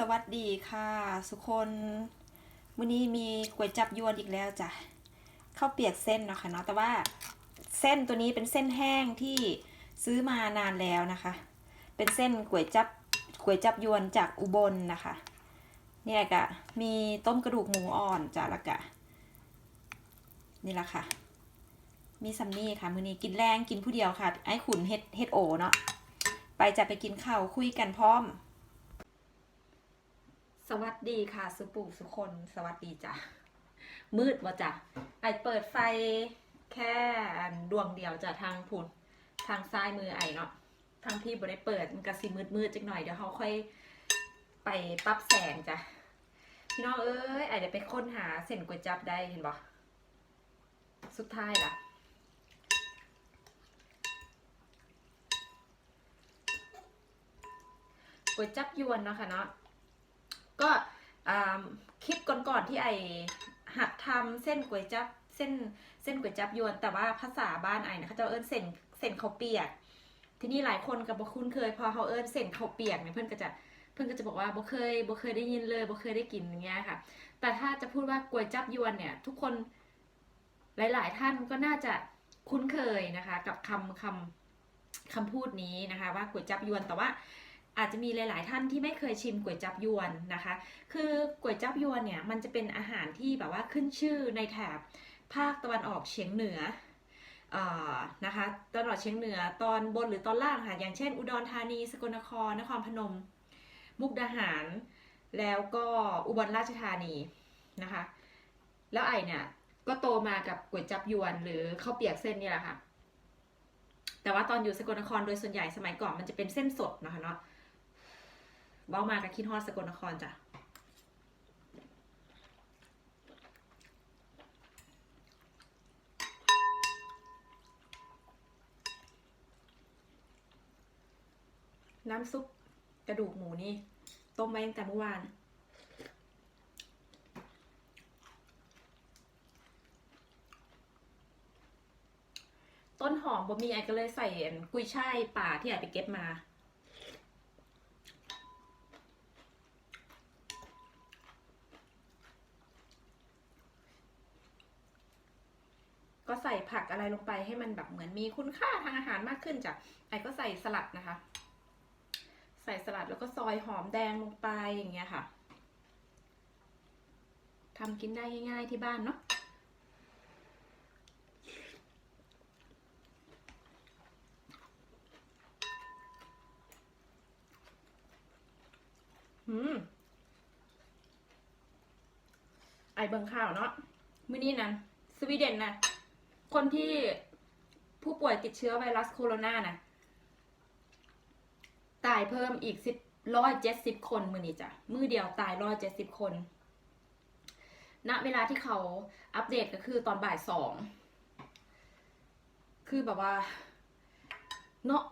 สวัสดีค่ะทุกคนมื้อนี้มีก๋วยจับยวนอีกแล้วจ้ะข้าวเปียกเส้นเนาะค่ะเนาะแต่ว่าเส้นตัวนี้เป็นเส้นแห้งที่ซื้อมานานแล้วนะคะ เป็นเส้นก๋วยจับก๋วยจับยวนจากอุบลนะคะเนี่ยกะมีต้มกระดูกหมูอ่อนจ้ะแล้วกะ นี่ละค่ะ มีซัมนี่ค่ะมื้อนี้กินแรงกินผู้เดียวค่ะ ไอ้ขุนเฮ็ดเฮ็ดโอเนาะไปจะไปกินข้าวคุยกันพร้อม สวัสดีค่ะ สุปุสุคน สวัสดีจ้ะ มืดวะจ้ะไอเปิดไฟแค่ดวงเดียวจ้ะทางผุนทางซ้ายมือไอเนาะทางพี่บ่ได้เปิดมันก็สิมืดมืดๆจักหน่อยเดี๋ยวเขาค่อยไปปรับแสงจ้ะพี่น้องเอ้ยไอเดี๋ยวไปค้นหาเส้นก๋วยจับได้เห็นบ่สุดท้ายล่ะก๋วยจับยวนเนาะค่ะเนาะ ก็คลิปก่อนๆที่ไอหัดทำเส้นก๋วยจับเส้นเส้นก๋วยจับยวน แต่ว่าภาษาบ้านไอนะคะจะเอิ้นเส้นเส้นเขาเปียก ทีนี้หลายคนกับบ่คุ้นเคย พอเขาเอิ้นเส้นเขาเปียกเนี่ยเพื่อนก็จะเพื่อนก็จะบอกว่าบ่เคยบ่เคยได้ยินเลยบ่เคยได้กินอย่างเงี้ยค่ะ แต่ถ้าจะพูดว่าก๋วยจับยวนเนี่ย ทุกคนหลาย ๆ ท่านก็น่าจะคุ้นเคยนะคะ กับคำคำคำพูดนี้นะคะ ว่าก๋วยจับยวนแต่ว่า อาจจะมีหลาย ๆ ท่านที่ไม่เคยชิมก๋วยจับยวนนะคะ คือก๋วยจับยวนเนี่ยมันจะเป็นอาหารที่แบบว่าขึ้นชื่อในแถบภาคตะวันออกเฉียงเหนืออนะคะตะวันออกเฉียงเหนือตอนบนหรือตอนล่างค่ะ อย่างเช่น อุดรธานี สกลนคร นครพนม มุกดาหาร แล้วก็อุบลราชธานีนะคะ แล้วไอเนี่ยก็โตมากับก๋วยจับยวนหรือข้าวเปียกเส้นนี่แหละค่ะ แต่ว่าตอนอยู่สกลนครโดยส่วนใหญ่สมัยก่อนมันจะเป็นเส้นสดนะคะเนาะ เว้ามากับคิดฮอดสกลนครจ้ะน้ำซุปกระดูกหมูนี่ต้มไว้ตั้งแต่เมื่อวาน ต้นหอมบ่มีไอก็เลยใส่กุยช่ายป่าที่ไอไปเก็บมา ก็ใส่ผัก อะไรลงไปให้มันแบบเหมือนมีคุณค่าทางอาหารมากขึ้นจ้ะไอ้ก็ใส่สลัดนะคะ ใส่สลัดแล้วก็ซอยหอมแดงลงไปอย่างเงี้ยค่ะทำกินได้ง่าย ๆที่บ้านเนาะอืมไอเบิงข่าวเนาะมื้อนี้นะสวีเดนนะ คนที่ผู้ป่วยติดเชื้อไวรัสโคโรนานะตายเพิ่มอีกสิบร้อยเจ็ดสิบคนมือนี้จ้ะมือเดียวตายร้อยเจ็ดสิบคน ณ เวลาที่เขาอัปเดตก็คือตอนบ่ายสอง คือแบบว่า เนาะ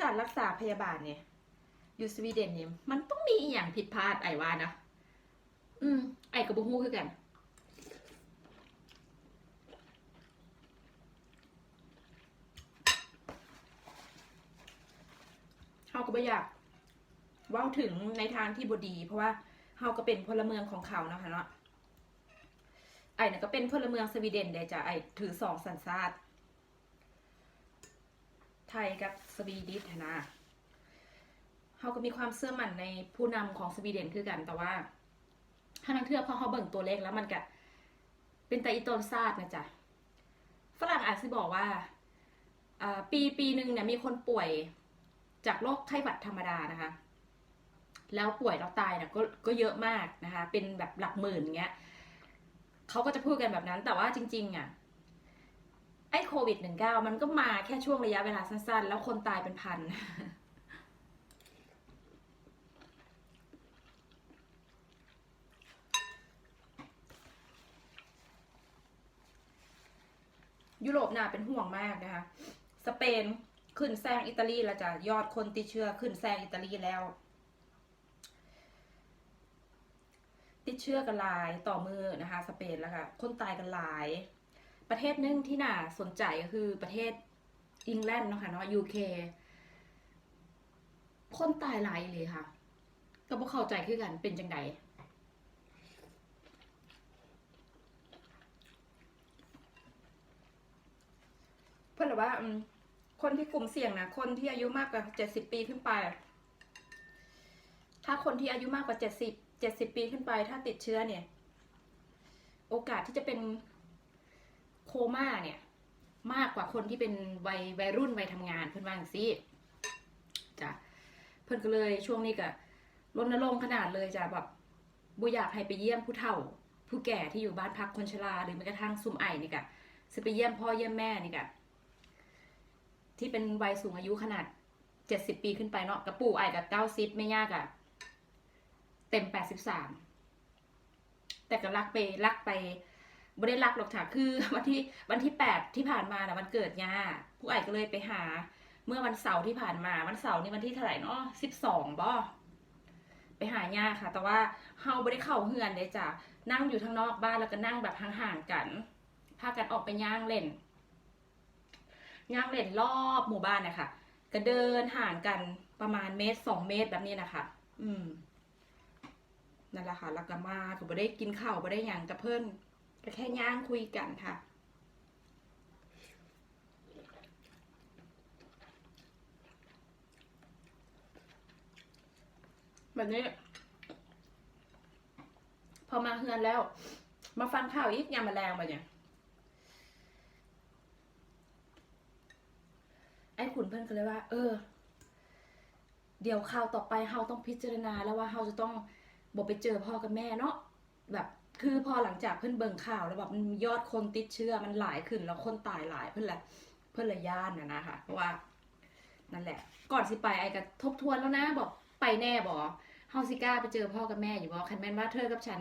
การรักษาพยาบาลเนี่ยอยู่สวีเดนเนี่ยมันต้องมีอย่างผิดพลาดไอ้ว่านะ อืม ไอ้กับบุฮูคือกัน เฮาก็บ่อยากว้าถึงในทางที่บดี เพราะว่าเฮาก็เป็นพลเมืองของเขาเนาะคะเนาะไอ้น่ะก็เป็นพลเมืองสวีเดนเดจ้ะไอ้ถือสองสัญชาติ ไทยกับสวีดิชนะเฮาก็มีความเชื่อมั่นในผู้นำของสวีเดนคือกันแต่ว่าถ้านังเทือพอเขาเบิ่งตัวเลขแล้วมันก็เป็นแต่อีตนซาดนะจ๊ะฝรั่งอาจจะบอกว่าปีปีหนึ่งเนี่ยมีคนป่วย จากโรคไข้หวัดธรรมดานะคะ แล้วป่วยแล้วตายเนี่ยก็ก็เยอะมากนะคะ เป็นแบบหลักหมื่นเงี้ยเขาก็จะพูดกันแบบนั้น แต่ว่าจริง ๆ อะ ไอ้โควิด -19 มันก็มาแค่ช่วงระยะเวลาสั้นๆ แล้วคนตายเป็นพันยุโรปน่าเป็นห่วงมากนะคะ สเปน ขึ้นแซงอิตาลีแล้วจะยอดคนติดเชื้อขึ้นแซงอิตาลีแล้ว ติดเชื้อกันหลายต่อมือนะคะ สเปนแล้วค่ะคนตายกันหลาย ประเทศหนึงที่น่าสนใจก็คือประเทศอังกฤษเนาะค่ะเนาะ UK คนตายหลายเลยค่ะ ก็บ่เข้าใจคือกันเป็นจังไดเพื่อนบอว่า คนที่กลุ่มเสี่ยงนะคนที่อายุมากกว่าเจ็ดสิบปีขึ้นไป ถ้าคนที่อายุมากกว่าเจ็ดสิบเจ็ดสิบปีขึ้นไป ถ้าติดเชื้อเนี่ย โอกาสที่จะเป็นโคม่าเนี่ย มากกว่าคนที่เป็นวัยวัยรุ่นวัยทำงานเพื่อนว่าอย่างซี่จ้ะเพื่อนก็เลยช่วงนี้ก็รณรงค์ขนาดเลยจ้ะแบบบุอยากให้ไปเยี่ยมผู้เฒ่า ผู้แก่ที่อยู่บ้านพักคนชราหรือแม้กระทั่งซุมไอนี่กะจะไปเยี่ยมพ่อเยี่ยมแม่นี่กะ ที่เป็นวัยสูงอายุขนาดเจ็ดสิบปีขึ้นไปเนาะกับปู่ไอกับเก้าสิบไม่ยากอะเต็มแปดสิบสามแต่ก็รักไปรักไปไม่ได้รักหรอกค่ะคือวันที่วันที่แปดที่ผ่านมาน่ะวันเกิดย่าผู้ไอก็เลยไปหา เมื่อวันเสาร์ที่ผ่านมาวันเสาร์นี่วันที่เท่าไหร่เนาะสิบสองบ่ไปหาย่าค่ะ แต่ว่าเฮาไม่ได้เข้าเฮือนเลยจ้ะนั่งอยู่ทางนอกบ้านแล้วก็นั่งแบบห่างๆกันพากันออกไปย่างเล่น ย่างเล่นรอบหมู่บ้านนะคะก็เดินห่างกันประมาณเมตรสองเมตรแบบนี้นะคะ อืมนั่นแหละค่ะแล้วก็มาก็บ่ได้กินข้าวบ่ได้หยังกับเพิ่นก็แค่ย่างคุยกันค่ะแบบนี้ พอมาเฮือนแล้ว มาฟังข่าวอีกยามมาแรงมาเนี่ย ไอ้ขุนเพื่อนก็เลยว่า เออ เดี๋ยวข่าวต่อไปเฮาต้องพิจารณาแล้วว่าเฮาจะต้องบอกไปเจอพ่อกับแม่เนาะแบบคือพอหลังจากเพื่อนเบิ่งข่าวแล้วแบบมันยอดคนติดเชื้อมันหลายขึ้นแล้วคนตายหลายเพื่อนละเพื่อนละย่านนะนะคะเพราะว่านั่นแหละ ก่อนสิไปไอ้ก็ทบทวนแล้วนะบอกไปแน่บอกเฮาสิกล้าไปเจอพ่อกับแม่อยู่บอกคันแม่นว่าเธอกับฉัน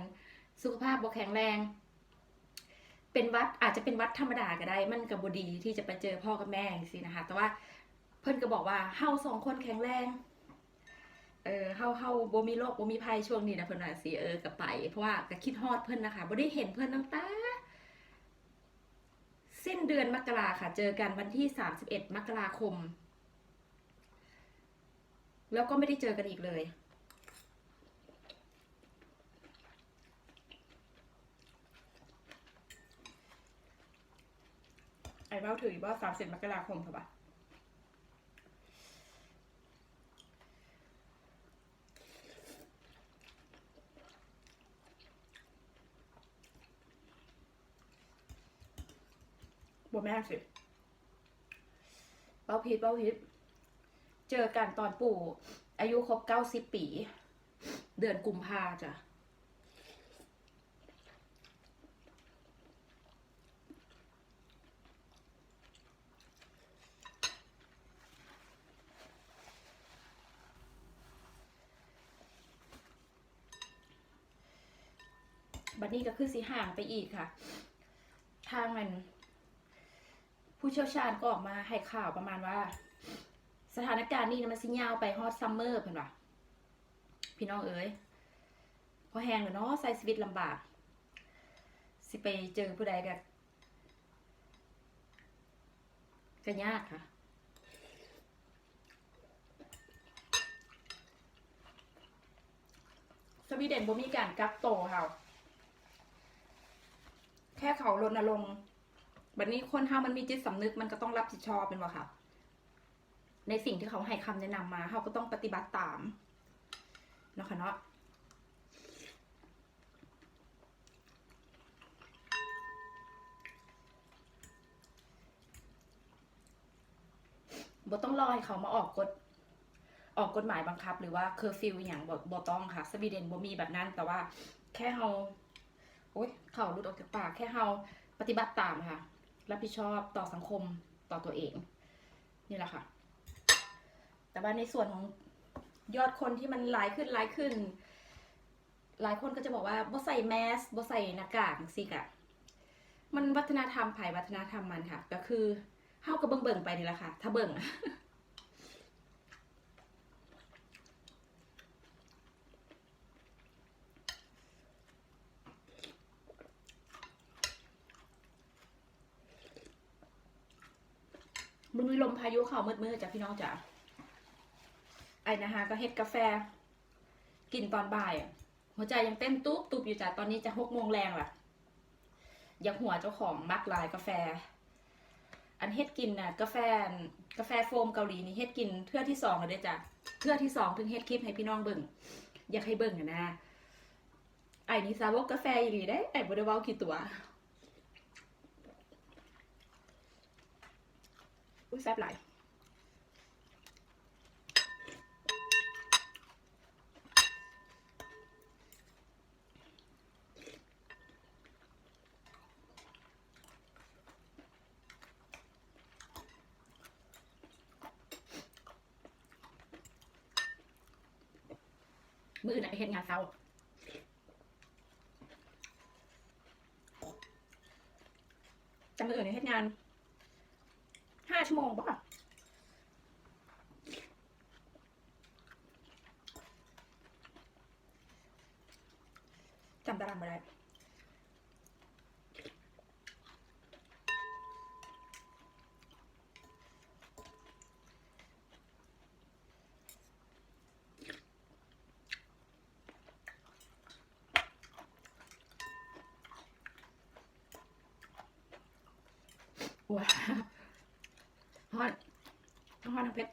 สุขภาพบ่แข็งแรง เป็นวัดอาจจะเป็นวัดธรรมดาก็ได้ มันกับบดีที่จะไปเจอพ่อกับแม่สินะคะ แต่ว่าเพิ่อนก็บอกว่าเฮาสองคนแข็งแรง เออเฮาเฮาบ่มีโรคบ่มีภัยช่วงนี้นะเพิ่อนว่าสิเออก็ไป เพราะว่าก็คิดฮอดเพิ่อนนะคะบ่ได้เห็นเพิ่อนตั้งแต่สิ้นเดือนมกราค่ะ เจอกันวันที่ 31 มกราคม แล้วก็ไม่ได้เจอกันอีกเลย เบ้าถือว่าสามสิบมกราคมค่ะปะบวแม่สิเบ้าพีดเบ้าพีดเจอกันตอนปู่ อายุครบเก้าสิบปี เดือนกุมภาจ้ะ นี้ก็คือสีห่างไปอีกค่ะ ทางมัน ผู้เชี่ยวชาญก็ออกมาให้ข่าวประมาณว่า สถานการณ์นี้มันสิยาวไปฮอตซัมเมอร์เพิ่นว่าพี่น้องเอ๋ยพอแห้งแล้วเนาะใส่ชีวิตลำบาก สิไปเจอผู้ใดก็ก็ยากค่ะสวีเดนบ่มีการกักโตวค่ะ แค่เขารณรงค์แบบนี้คนเฮามันมีจิตสำนึกมันก็ต้องรับผิดชอบเป็นว่าค่ะ ในสิ่งที่เขาให้คำแนะนำมาเขาก็ต้องปฏิบัติตามเนาะค่ะเนาะบ่ต้องรอให้เขามาออกกฎออกกฎหมายบังคับ หรือว่าเคอร์ฟิวอย่างบ่บ่ต้องค่ะ สวีเดนบ่มีแบบนั้น แต่ว่าแค่เฮา โอ๊ยเข่าหลุดออกจากปากแค่เฮาปฏิบัติตามค่ะ รับผิดชอบต่อสังคมต่อตัวเอง นี่แหละค่ะ แต่ว่าในส่วนของยอดคนที่มันหลายขึ้นหลายขึ้น หลายคนก็จะบอกว่าบ่ใส่แมสบ่ใส่หน้ากากสิกะมันวัฒนธรรมไผ่วัฒนธรรมมันค่ะ ก็คือเฮาก็เบิ่งเบิ่งไปนี่แหละค่ะ ถ้าเบิ่ง มันมีลมพายุเข้ามืดๆจ้ะพี่น้องจ๋าไอ้นะคะก็เฮ็ดกาแฟ กินตอนบ่ายหัวใจยังเต้นตุ๊บตุบอยู่จ้ะตอนนี้จะหกโมงแรงละอยากหัวเจ้าของมักลายกาแฟ อันเฮ็ดกินน่ะกาแฟกาแฟโฟมเกาหลีนี่เฮ็ดกินเทื่อที่สองเลยจ้ะเทื่อที่สองถึงเฮ็ดคลิปให้พี่น้องเบิ่งอยากให้เบิ่งอะนะไอ้นี่สาวกกาแฟอีหลีได้ไอ้บ่ได้เว้ากี่ตัว อุ้ยแซ่บหลายมืออื่นไปเฮ็ดงานเช้าแต่มืออื่นเนี่ยเฮ็ดงานห้าชั่วโมงป่ะจำตารางไม่ได้ ว้าวฮอนฮอตนทั้งเพชร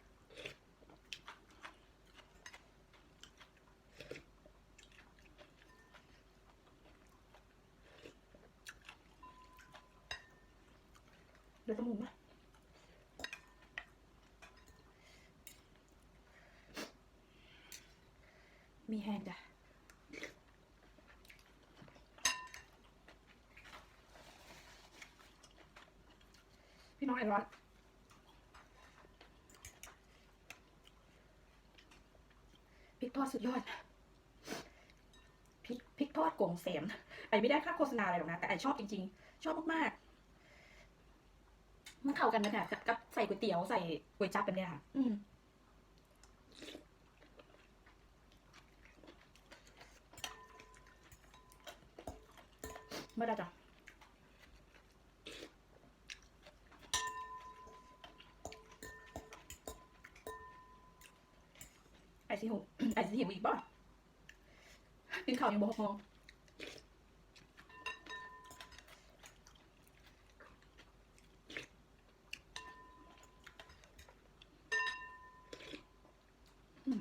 เดี๋ยวต้องมุมนะมีแห้งจ้ะ พี่น้องไอร้อนพริกทอดสุดยอดพริกพริกทอดกงเสมไอไม่ได้ค่าโฆษณาอะไรหรอกนะ แต่ไอชอบจริง ๆ ชอบมากๆมันเข้ากันนะเนี่ยกับกับใส่ก๋วยเตี๋ยวใส่ก๋วยจั๊บแบบเนี้ยค่ะ อืมไม่ได้จ้ะ ไอซีหงไอซีหิวอีกบ่กินข้าวยังบ่หกโมงอืม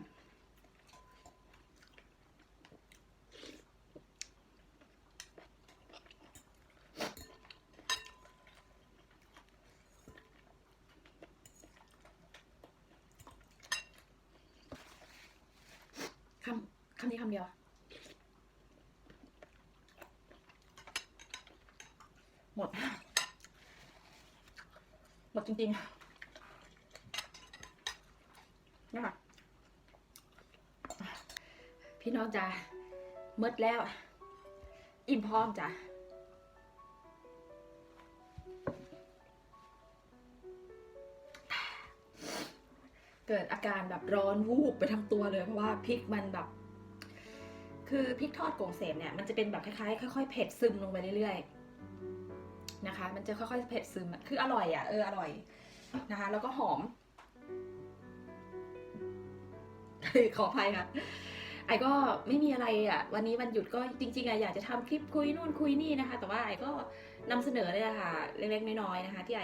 คำคำนี้คำเดียว หมด หมดจริงๆนะคะพี่น้องจ้ะเมดแล้ว อิ่มพร้อมจ้ะ เกิดอาการแบบร้อนวูบไปทั้งตัวเลยเพราะว่าพริกมันแบบ คือพริกทอดกงเสมเนี่ยมันจะเป็นแบบคล้ายๆค่อยๆเผ็ดซึมลงไปเรื่อยๆนะคะ มันจะค่อยๆเผ็ดซึมคืออร่อยอะเอออร่อยนะคะ แล้วก็หอมขออภัยค่ะไอ้ก็ไม่มีอะไรอะ วันนี้วันหยุดก็จริงๆอะอยากจะทำคลิปคุยนู่นคุยนี่นะคะ แต่ว่าไอ้ก็ นำเสนอเลยค่ะเล็กๆน้อยๆนะคะ ที่ไอ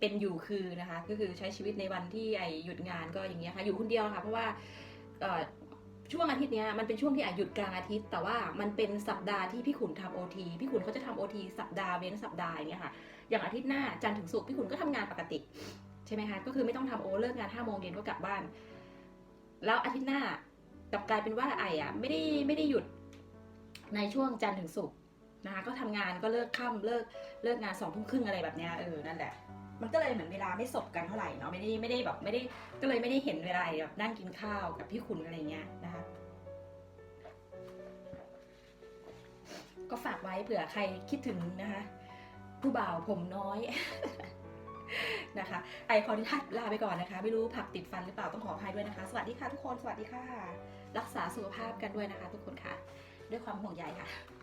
เป็นอยู่คือนะคะ ก็คือใช้ชีวิตในวันที่ไอหยุดงานก็อย่างเงี้ยค่ะ อยู่คนเดียวค่ะ เพราะว่าช่วงอาทิตย์นี้มันเป็นช่วงที่ไอ้หยุดกลางอาทิตย์ แต่ว่ามันเป็นสัปดาห์ที่พี่ขุนทำโอทีพี่ขุนเขาจะทำโอทีสัปดาห์เว้นสัปดาห์อย่างเงี้ยค่ะ อย่างอาทิตย์หน้าจันทร์ถึงศุกร์พี่ขุนก็ทำงานปกติใช่ไหมคะก็คือไม่ต้องทำโอเลิกงานห้าโมงเย็นก็กลับบ้าน แล้วอาทิตย์หน้ากลับกลายเป็นว่าไอ้อะไม่ได้ไม่ได้หยุดในช่วงจันทร์ถึงศุกร์ นะคะก็ทำงานก็เลิกค่ำเลิกเลิกงานสองทุ่มครึ่งอะไรแบบเนี้ยเออนั่นแหละมันก็เลยเหมือนเวลาไม่สบกันเท่าไหร่เนาะไม่ได้ไม่ได้แบบไม่ได้ก็เลยไม่ได้เห็นเวลาแบบนั่งกินข้าวกับพี่ขุนอะไรเงี้ยนะคะก็ฝากไว้เผื่อใครคิดถึงนะคะผู้บ่าวผมน้อยนะคะไอคอนทัดลาไปก่อนนะคะ ไม่รู้ผักติดฟันหรือเปล่าต้องขออภัยด้วยนะคะ สวัสดีค่ะทุกคนสวัสดีค่ะ รักษาสุขภาพกันด้วยนะคะ ทุกคนค่ะ ด้วยความห่วงใยค่ะ